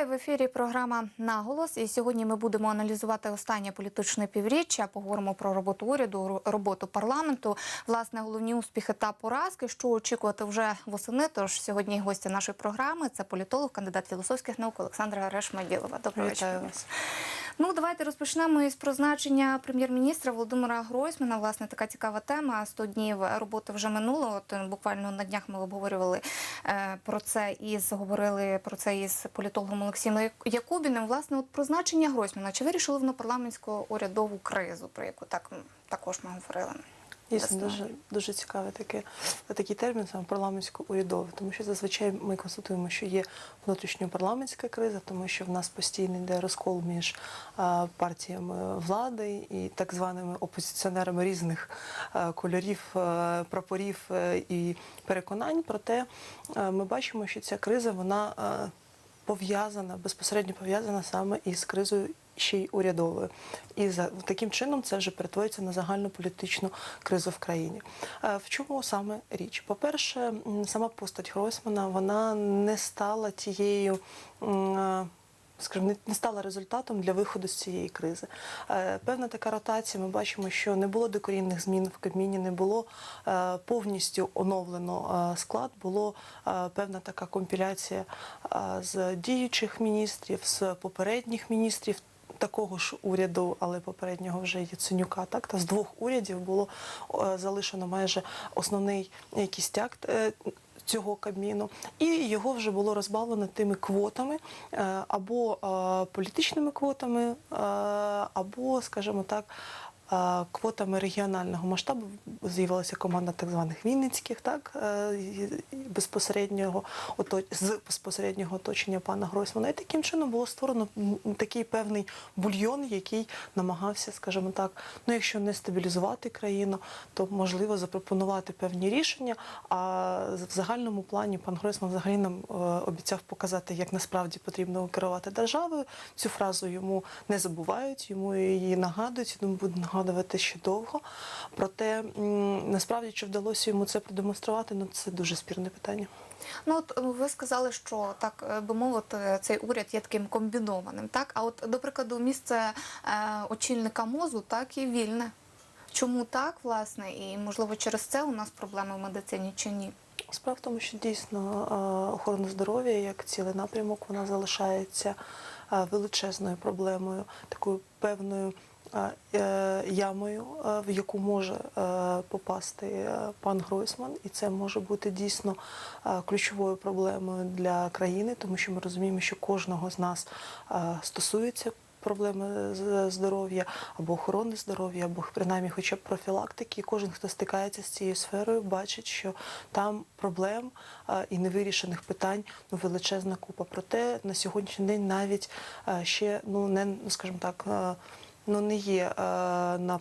Вітаю в ефірі. Програма Наголос. І сьогодні ми будемо аналізувати останнє політичне півріччя. Поговоримо про роботу уряду, роботу парламенту, власне, головні успіхи та поразки. Що очікувати вже восени. Тож сьогодні гостя нашої програми це політолог, кандидат філософських наук Олександра Решмаділова. Доброго вечора. вас. Ну, давайте розпочнемо із призначення прем'єр-міністра Володимира Гройсмана. Власне, така цікава тема. 100 днів роботи вже минуло. От е, буквально на днях ми обговорювали е, про це і говорили про це із політологом Олексієм Якубіним. Власне, от призначення Гройсмана. Чи вирішили воно парламентську урядову кризу, про яку так також ми говорили? Дійсно, дуже, дуже цікавий таке, такий термін саме парламентсько-урядовий, тому що зазвичай ми констатуємо, що є внутрішньопарламентська криза, тому що в нас постійно йде розкол між а, партіями влади і так званими опозиціонерами різних а, кольорів, а, прапорів е, і переконань. Проте а, ми бачимо, що ця криза вона а, пов'язана, безпосередньо пов'язана саме із кризою ще й урядовою. І за таким чином це вже перетворюється на загальну політичну кризу в країні. Е, В чому саме річ? По-перше, сама постать Гройсмана вона не стала тією. е, Скажімо, не- стала результатом для виходу з цієї кризи. Е, Певна така ротація. Ми бачимо, що не було докорінних змін в Кабміні, не було повністю оновлено склад. Було певна така компіляція з діючих міністрів, з попередніх міністрів. Такого ж уряду, але попереднього вже Яценюка, так та з двох урядів було залишено майже основний кістяк е, цього кабміну, і його вже було розбавлено тими квотами е, або е, політичними квотами, або, скажімо так. Квотами регіонального масштабу з'явилася команда так званих Вінницьких, так е, безпосереднього з безпосереднього оточення пана Гройсмана. І таким чином було створено такий певний бульйон, який намагався, скажімо так, ну якщо не стабілізувати країну, то можливо запропонувати певні рішення. А в загальному плані пан Гройсман взагалі нам е, обіцяв показати, як насправді потрібно керувати державою. Цю фразу йому не забувають, йому її нагадують, думаю, будуть нагадувати ще довго. Проте насправді чи вдалося йому це продемонструвати, ну це дуже спірне питання. Ну, от е, ви сказали, що так е, би мовити, цей уряд є таким комбінованим. Так, а от до прикладу, місце е, очільника мозу так і вільне. Чому так, власне, і можливо через це у нас проблеми в медицині чи ні? Справа в тому, що дійсно е, охорона здоров'я як цілий напрямок вона залишається величезною проблемою, такою певною ямою, е, в яку може е, попасти е, пан Гройсман, і це може бути дійсно е, ключовою проблемою для країни, тому що ми розуміємо, що кожного з нас е, стосується проблеми здоров'я або охорони здоров'я, або принаймні хоча б профілактики. І Кожен, хто стикається з цією сферою, бачить, що там проблем і невирішених питань ну, величезна купа. Проте на сьогоднішній день навіть ще ну не ну, скажімо так, ну не є а, на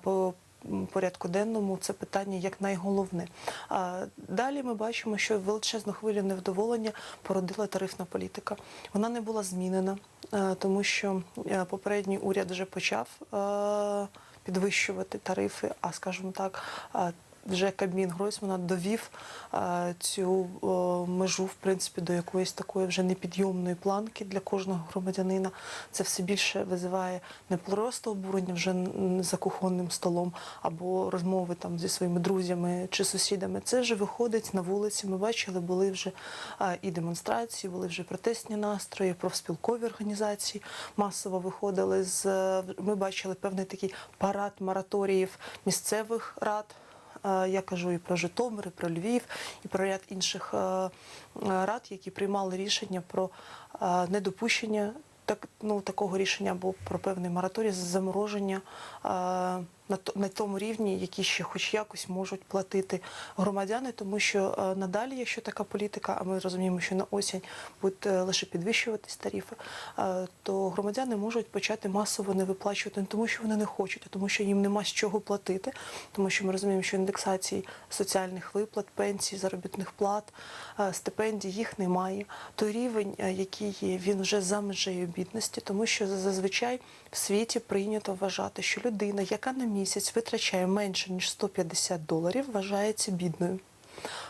Порядку денному це питання як найголовне. А далі ми бачимо, що величезну хвилю невдоволення породила тарифна політика. Вона не була змінена, е, тому що е, попередній уряд вже почав е, підвищувати тарифи, а скажімо так. Вже Кабмін Гройсмана довів е, цю е, межу, в принципі, до якоїсь такої вже непідйомної планки для кожного громадянина. Це все більше визиває не просто обурення вже за кухонним столом або розмови там зі своїми друзями чи сусідами. Це вже виходить на вулиці. Ми бачили, були вже е, і демонстрації, були вже протестні настрої, профспілкові організації масово виходили з. Ми бачили певний такий парад мораторіїв місцевих рад. Е, Я кажу і про Житомир, і про Львів, і про ряд інших е, е, рад, які приймали рішення про недопущення так, ну, такого рішення або про певний мораторій з замороження на, тому рівні, які ще хоч якось можуть платити громадяни, тому що е, надалі, якщо така політика, а ми розуміємо, що на осінь будуть е, лише підвищуватись тарифи, е, то громадяни можуть почати масово не виплачувати не тому, що вони не хочуть, а тому, що їм нема з чого платити, тому що ми розуміємо, що індексації соціальних виплат, пенсій, заробітних плат, стипендій їх немає. Той рівень, який є, він вже за межею бідності, тому що зазвичай в світі прийнято вважати, що людина, яка на місяць витрачає менше ніж 150 доларів, вважається бідною.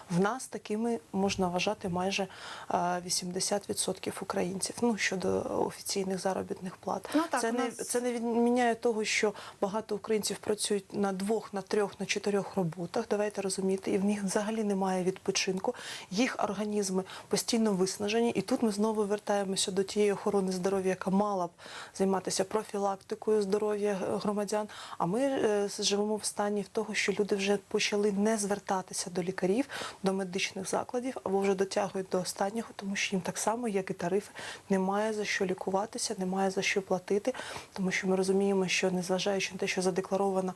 В нас такими можна вважати майже е, 80% українців. Ну щодо офіційних заробітних плат. Ну, так, це у не це не відміняє того, що багато українців працюють на двох, на трьох, на чотирьох роботах. Давайте розуміти, і в них взагалі немає відпочинку. Їх організми постійно виснажені. І тут ми знову вертаємося до тієї охорони здоров'я, яка мала б займатися профілактикою здоров'я громадян. А ми е, живемо в стані того, що люди вже почали не звертатися до лікарів, до медичних закладів або вже дотягують до останнього, тому що їм так само, як і тарифи, немає за що лікуватися, немає за що платити, тому що ми розуміємо, що незважаючи на те, що задекларована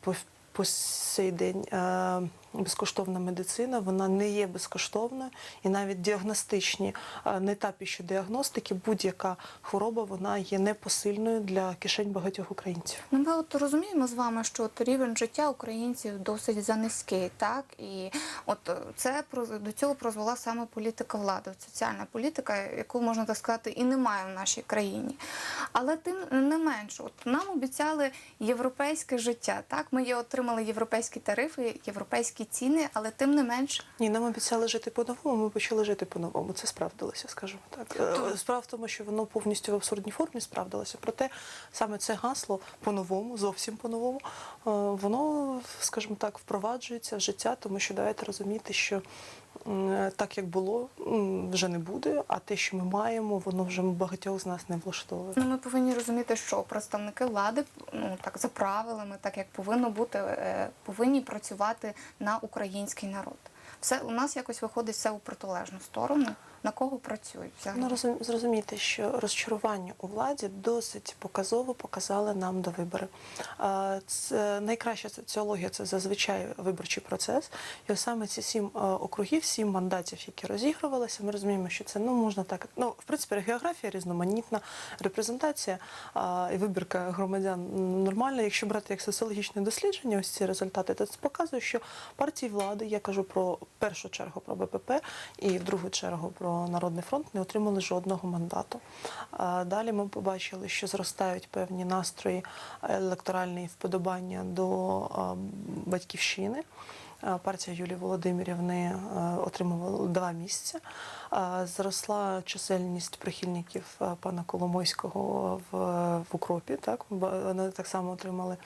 по, по сей день безкоштовна медицина, вона не є безкоштовною, і навіть діагностичні а, на етапі що діагностики будь-яка хвороба вона є непосильною для кишень багатьох українців. Ну, ми от розуміємо з вами, що от рівень життя українців досить занизький, так і от е, це до цього призвела саме політика влади, соціальна політика, яку можна так сказати, і немає в нашій країні. Але тим не менше, от нам обіцяли європейське життя. Так, ми є отримали європейські тарифи, європейські ціни, але тим не менш Ні, нам обіцяли жити по-новому, ми почали жити по-новому. Це справдилося, скажімо так. То... Справа в тому, що воно повністю в абсурдній формі справдилося. Проте саме це гасло по-новому, зовсім по-новому, е, воно, скажімо так, впроваджується в життя, тому що давайте розуміти, що так як було, вже не буде, а те, що ми маємо, воно вже багатьох з нас не влаштовує. Ну, ми повинні розуміти, що представники влади, ну так за правилами, так як повинно бути, е, повинні працювати на український народ. Все у нас якось виходить все у протилежну сторону. На кого працюють взагалі? Ну, розум- зрозумійте, що розчарування у владі досить показово показали нам до виборів. Це найкраща соціологія це зазвичай виборчий процес. І ось саме ці сім округів, сім мандатів, які розігрувалися, ми розуміємо, що це ну можна так. Ну, в принципі, географія різноманітна, репрезентація і вибірка громадян нормальна. Якщо брати як соціологічне дослідження, ось ці результати, то це показує, що партії влади, я кажу про першу чергу про БПП і в другу чергу про Народний фронт, не отримали жодного мандату. Далі ми побачили, що зростають певні настрої електоральні вподобання до батьківщини. Партія Юлії Володимирівни отримувала два місця. Зросла чисельність прихильників пана Коломойського в, в Укропі. Так вони так само отримали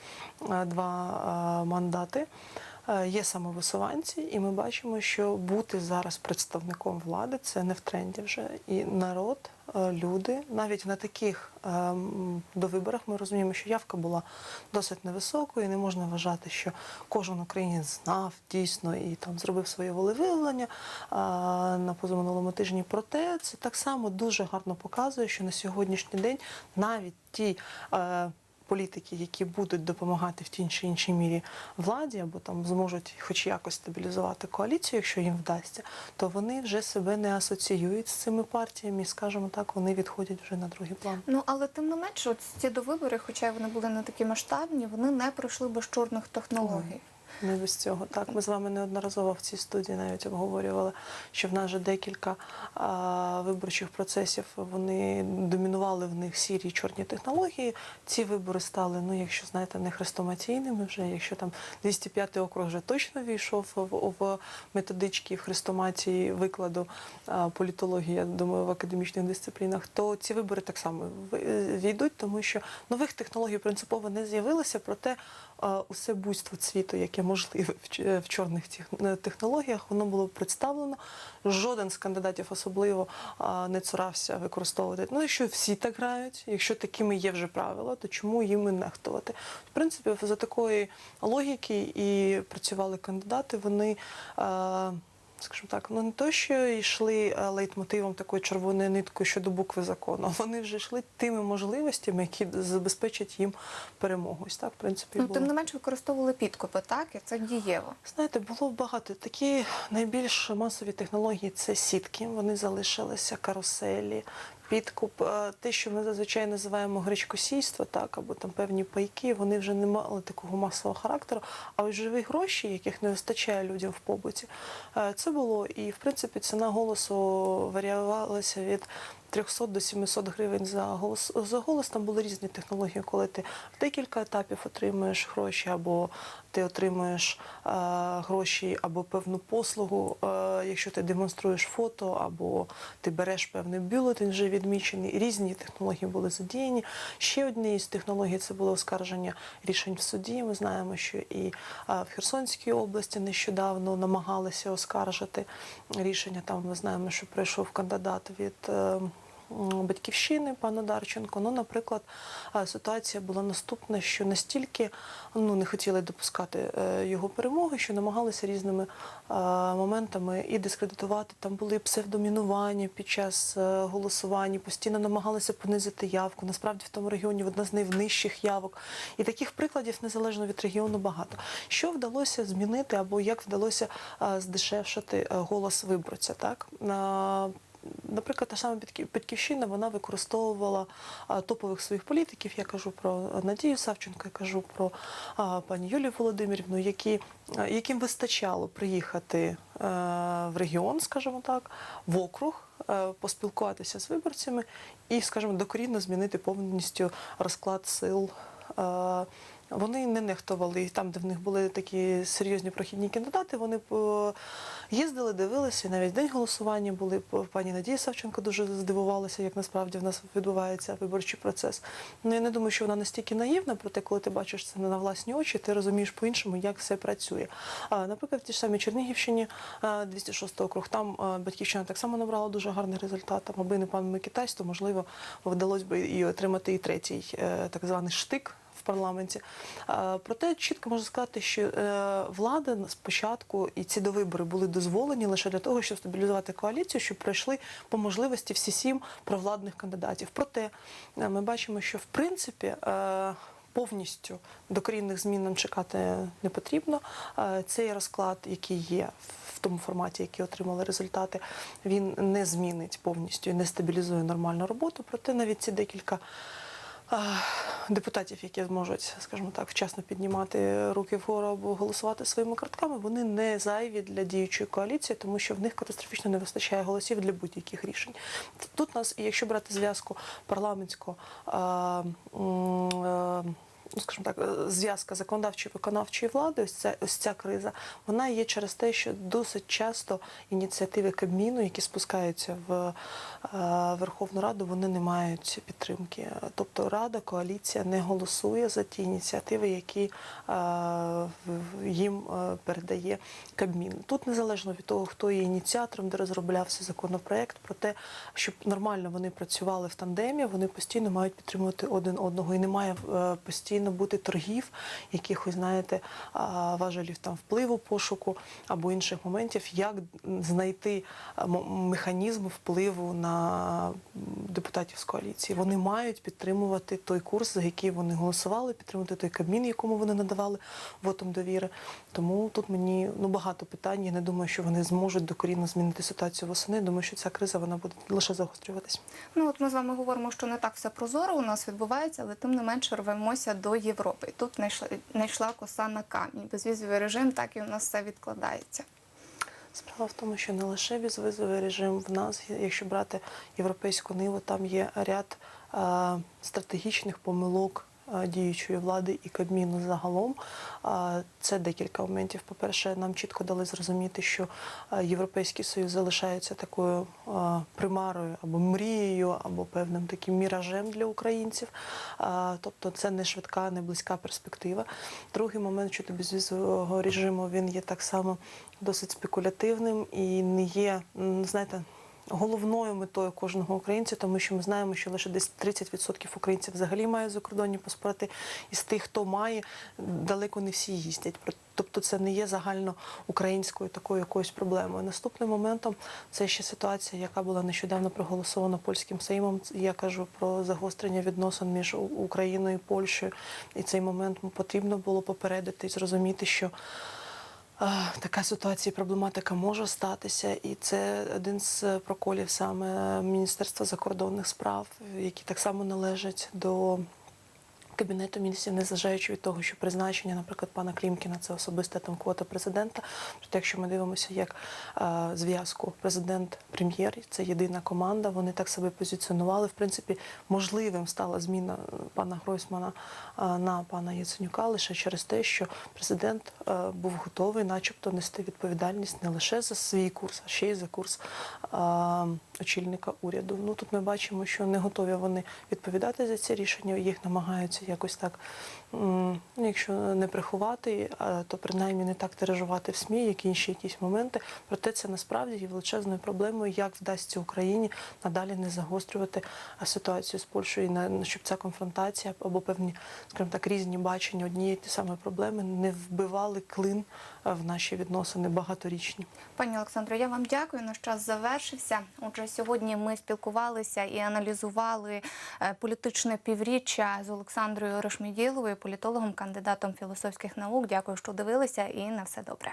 два мандати. Е, Є самовисуванці, і ми бачимо, що бути зараз представником влади це не в тренді вже. І народ, е, люди, навіть на таких ем, довиборах ми розуміємо, що явка була досить невисокою. і Не можна вважати, що кожен українець знав дійсно і там зробив своє волевиявлення на позаминулому тижні. Проте це так само дуже гарно показує, що на сьогоднішній день навіть ті. Політики, які будуть допомагати в тій чи іншій мірі владі, або там зможуть хоч якось стабілізувати коаліцію, якщо їм вдасться, то вони вже себе не асоціюють з цими партіями, і, скажімо так, вони відходять вже на другий план. Ну але тим не менше, от ці довибори, хоча вони були не такі масштабні, вони не пройшли без чорних технологій. Не без цього. Так, ми з вами неодноразово в цій студії навіть обговорювали, що в нас же декілька а, виборчих процесів вони домінували в них сірі чорні технології. Ці вибори стали, ну якщо знаєте, не хрестоматійними вже. Якщо там 205 округ вже точно війшов в, в методички в хрестоматії викладу а, політології, я думаю, в академічних дисциплінах, то ці вибори так само війдуть, тому що нових технологій принципово не з'явилося, проте а, усе буйство цвіту, яке можливе в чорних е, технологіях, воно було представлено. Жоден з кандидатів особливо не цурався використовувати. Ну, якщо всі так грають, якщо такими є вже правила, то чому їм і нехтувати? В принципі, за такої логіки і працювали кандидати, вони. Скажімо так, ну не то, що йшли е, лейтмотивом такою червоною ниткою щодо букви закону, вони вже йшли тими можливостями, які забезпечать їм перемогу. Ось так, в принципі, Ну було. тим не менше використовували підкопи, так і це дієво. Знаєте, було багато. Такі найбільш масові технології це сітки. Вони залишилися, каруселі, підкуп. Е, Те, що ми зазвичай називаємо гречкосійство, так, або там певні пайки, вони вже не мали такого масового характеру. А ось живі гроші, яких не вистачає людям в побуті, е, це було. І в принципі ціна голосу варіювалася від 300 до 700 гривень за голос. За голос там були різні технології, коли ти в декілька етапів отримуєш гроші, або ти отримуєш е, гроші або певну послугу, е, якщо ти демонструєш фото, або ти береш певний бюлетень вже відмічений. Різні технології були задіяні. Ще однією з технологій це було оскарження рішень в суді. Ми знаємо, що і е, в Херсонській області нещодавно намагалися оскаржити рішення. Там ми знаємо, що прийшов кандидат від. Е, Батьківщини пана Дарченко. Ну, наприклад, е, ситуація була наступна, що настільки ну, не хотіли допускати е, його перемоги, що намагалися різними моментами і дискредитувати. Там були псевдомінування під час голосування, постійно намагалися понизити явку. Насправді в тому регіоні одна з найнижчих явок. І таких прикладів незалежно від регіону багато. Що вдалося змінити або як вдалося здешевшати голос виборця? Так? Е, Наприклад, та сама Батьків- батьківщина вона використовувала топових своїх політиків. Я кажу про Надію Савченко, я кажу про пані Юлію Володимирівну, які, яким вистачало приїхати е, в регіон, скажімо так, в округ, е, поспілкуватися з виборцями і, скажімо, докорінно змінити повністю розклад сил. Вони не нехтували там, де в них були такі серйозні прохідні кандидати. Вони їздили, дивилися. Навіть день голосування були. Пані Надія Савченко дуже здивувалася, як насправді в нас відбувається виборчий процес. Ну я не думаю, що вона настільки наївна, проте, коли ти бачиш це на власні очі, ти розумієш по-іншому, як все працює. Наприклад, в тій ж самій Чернігівщині, а, 206 округ, там батьківщина так само набрала дуже гарний результат. Там, аби не пан Микитась, то можливо вдалося б і отримати і третій е, так званий штик парламенті. Проте чітко можна сказати, що е, влада спочатку і ці довибори були дозволені лише для того, щоб стабілізувати коаліцію, щоб пройшли по можливості всі сім провладних кандидатів. Проте е, ми бачимо, що в принципі. е, Повністю докорінних змін нам чекати не потрібно. Е, Цей розклад, який є в тому форматі, який отримали результати, він не змінить повністю і не стабілізує нормальну роботу. Проте навіть ці декілька е, депутатів, які зможуть, скажімо так, вчасно піднімати руки вгору або голосувати своїми картками, вони не зайві для діючої коаліції, тому що в них катастрофічно не вистачає голосів для будь-яких рішень. Тут нас, якщо брати зв'язку парламентського. Ну, скажімо так, е, зв'язка законодавчої виконавчої влади, ось ця, ось ця криза, вона є через те, що досить часто ініціативи Кабміну, які спускаються в е, Верховну Раду, вони не мають підтримки. Тобто Рада, коаліція не голосує за ті ініціативи, які е, їм передає Кабмін. Тут незалежно від того, хто є ініціатором, де розроблявся законопроект, про те, щоб нормально вони працювали в тандемі, вони постійно мають підтримувати один одного і немає е, постійно бути торгів, якихось, знаєте, важелів там впливу, пошуку або інших моментів, як знайти механізм впливу на депутатів з коаліції. Вони мають підтримувати той курс, за який вони голосували, підтримувати той кабмін, якому вони надавали вотом довіри. Тому тут мені ну багато питань. Я не думаю, що вони зможуть докорінно змінити ситуацію восени. Думаю, що ця криза вона буде лише загострюватись. Ну от ми з вами говоримо, що не так все прозоро у нас відбувається, але тим не менше рвемося до Європи. І тут знайшла, йшла коса на камінь. Безвізовий режим, так і у нас все відкладається. Справа в тому, що не лише візовий режим в нас, якщо брати європейську ниву, там є ряд е, стратегічних помилок діючої влади і Кабміну загалом. Е, Це декілька моментів. По-перше, нам чітко дали зрозуміти, що е, Європейський Союз залишається такою е, примарою або мрією, або певним таким міражем для українців. Е, Тобто це не швидка, не близька перспектива. Другий момент щодо безвізового режиму він є так само досить спекулятивним і не є, знаєте, головною метою кожного українця, тому що ми знаємо, що лише десь 30% українців взагалі мають закордонні паспорти, і з тих, хто має, далеко не всі їздять. Тобто це не є загально українською такою якоюсь проблемою. Наступним моментом це ще ситуація, яка була нещодавно проголосована польським сеймом. Я кажу про загострення відносин між Україною і Польщею. І цей момент потрібно було попередити і зрозуміти, що Така ситуація, проблематика може статися, і це один з проколів саме Міністерства закордонних справ, які так само належать до Кабінету міністрів, незважаючи від того, що призначення, наприклад, пана Клімкіна це особиста там квота президента. Проте, якщо ми дивимося як е, зв'язку президент-прем'єр, це єдина команда. Вони так себе позиціонували. В принципі, можливим стала зміна пана Гройсмана е, на пана Яценюка лише через те, що президент е, був готовий, начебто, нести відповідальність не лише за свій курс, а ще й за курс е, очільника уряду. Ну тут ми бачимо, що не готові вони відповідати за ці рішення. Їх намагаються якось так, ну, якщо не приховати, то принаймні не так тиражувати в СМІ, як інші якісь моменти. Проте це насправді є величезною проблемою, як вдасться Україні надалі не загострювати ситуацію з Польщею, і щоб ця конфронтація або певні, скажімо так, різні бачення однієї ті самої проблеми не вбивали клин в наші відносини багаторічні. Пані Олександро, я вам дякую. Наш час завершився. Отже, сьогодні ми спілкувалися і аналізували е, політичне півріччя з Олександрою Рошміділовою, політологом, кандидатом філософських наук. Дякую, що дивилися, і на все добре.